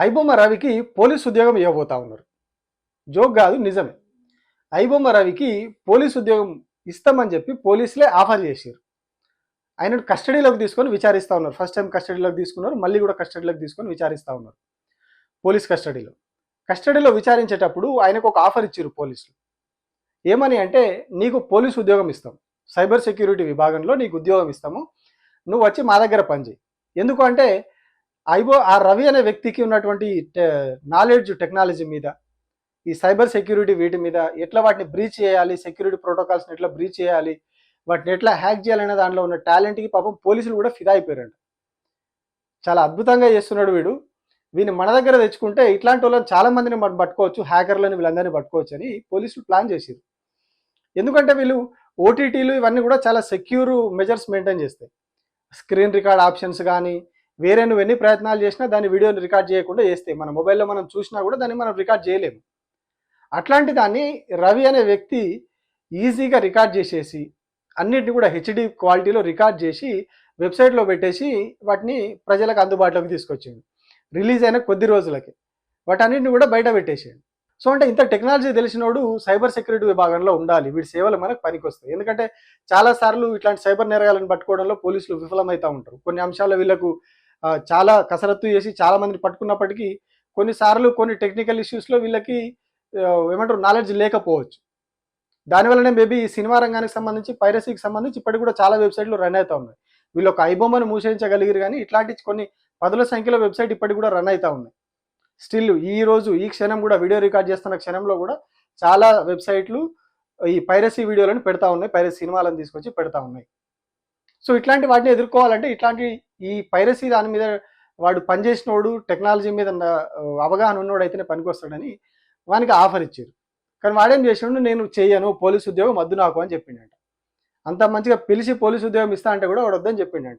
ఐబొమ్మ రవికి పోలీస్ ఉద్యోగం ఇవ్వబోతా ఉన్నారు. జోక్ కాదు నిజమే. ఐబొమ్మ రవికి పోలీస్ ఉద్యోగం ఇస్తామని చెప్పి పోలీసులే ఆఫర్ చేశారు ఆయన కస్టడీలోకి తీసుకొని విచారిస్తూ ఉన్నారు. ఫస్ట్ టైం కస్టడీలోకి తీసుకున్నారు మళ్ళీ కూడా కస్టడీలోకి తీసుకొని విచారిస్తూ ఉన్నారు. పోలీస్ కస్టడీలో. కస్టడీలో విచారించేటప్పుడు ఆయనకు ఒక ఆఫర్ ఇచ్చారు పోలీసులు. ఏమని అంటే నీకు పోలీస్ ఉద్యోగం ఇస్తాం. సైబర్ సెక్యూరిటీ విభాగంలో నీకు ఉద్యోగం ఇస్తాము. నువ్వు వచ్చి మా దగ్గర పనిచేయి. ఎందుకు అంటే ఐబో ఆ రవి అనే వ్యక్తికి ఉన్నటువంటి నాలెడ్జ్ టెక్నాలజీ మీద ఈ సైబర్ సెక్యూరిటీ వీటి మీద ఎట్లా వాటిని బ్రీచ్ చేయాలి సెక్యూరిటీ ప్రోటోకాల్స్ని ఎట్లా బ్రీచ్ చేయాలి వాటిని ఎట్లా హ్యాక్ చేయాలనే దాంట్లో ఉన్న టాలెంట్కి పాపం పోలీసులు కూడా ఫిదా అయిపోయారంట చాలా అద్భుతంగా చేస్తున్నాడు వీడు. వీని మన దగ్గర తెచ్చుకుంటే ఇట్లాంటి వాళ్ళని చాలా మందిని మనం పట్టుకోవచ్చు హ్యాకర్లను వీళ్ళందరినీ పట్టుకోవచ్చు అని పోలీసులు ప్లాన్ చేశారు ఎందుకంటే వీళ్ళు ఓటీటీలు ఇవన్నీ కూడా చాలా సెక్యూర్ మెజర్స్ మెయింటైన్ చేస్తాయి. స్క్రీన్ రికార్డ్ ఆప్షన్స్ కానీ వేరే నువ్వు ఎన్ని ప్రయత్నాలు చేసినా దాని వీడియోని రికార్డ్ చేయకుండా చేస్తే మన మొబైల్లో మనం చూసినా కూడా దాన్ని మనం రికార్డ్ చేయలేము. అట్లాంటి దాన్ని రవి అనే వ్యక్తి ఈజీగా రికార్డ్ చేసేసి అన్నిటిని కూడా హెచ్డి క్వాలిటీలో రికార్డ్ చేసి వెబ్సైట్లో పెట్టేసి వాటిని ప్రజలకు అందుబాటులోకి తీసుకొచ్చింది రిలీజ్ అయిన కొద్ది రోజులకి. వాటన్నిటిని కూడా బయట పెట్టేసేయండి సో అంటే ఇంత టెక్నాలజీ తెలిసినోడు సైబర్ సెక్యూరిటీ విభాగంలో ఉండాలి. వీడి సేవలు మనకు పనికొస్తాయి. ఎందుకంటే చాలా సార్లు ఇట్లాంటి సైబర్ నేరగాలను పట్టుకోవడంలో పోలీసులు విఫలమవుతూ ఉంటారు. కొన్ని అంశాలు వీళ్ళకు చాలా కసరత్తు చేసి చాలా మందిని పట్టుకున్నప్పటికీ కొన్నిసార్లు కొన్ని టెక్నికల్ ఇష్యూస్లో వీళ్ళకి ఏమంటారు నాలెడ్జ్ లేకపోవచ్చు. దానివల్లనే మేబీ ఈ సినిమా రంగానికి సంబంధించి పైరసీకి సంబంధించి ఇప్పటికి కూడా చాలా వెబ్సైట్లు రన్ అవుతా ఉన్నాయి. వీళ్ళు ఒక ఐబొమ్మను మూసేయించగలిగారు కానీ ఇట్లాంటి కొన్ని పదుల సంఖ్యలో వెబ్సైట్ ఇప్పటికి కూడా రన్ అవుతా ఉన్నాయి. స్టిల్ ఈ రోజు ఈ క్షణం కూడా వీడియో రికార్డ్ చేస్తున్న క్షణంలో కూడా చాలా వెబ్సైట్లు ఈ పైరసీ వీడియోలను పెడతా ఉన్నాయి. పైరసీ సినిమాలను తీసుకొచ్చి పెడతా ఉన్నాయి. సో ఇట్లాంటి వాటిని ఎదుర్కోవాలంటే ఇట్లాంటి ఈ పైరసీ దాని మీద వాడు పనిచేసినోడు టెక్నాలజీ మీద ఉన్న- అవగాహన ఉన్నోడు అయితేనే పనికొస్తాడని వానికి ఆఫర్ ఇచ్చారు. కానీ వాడేం చేసినాడు నేను చేయను పోలీస్ ఉద్యోగం వద్దు నాకు అని చెప్పిండంట. అంత మంచిగా పిలిచి పోలీస్ ఉద్యోగం ఇస్తా అంటే కూడా వాడు వద్దని చెప్పిండంట.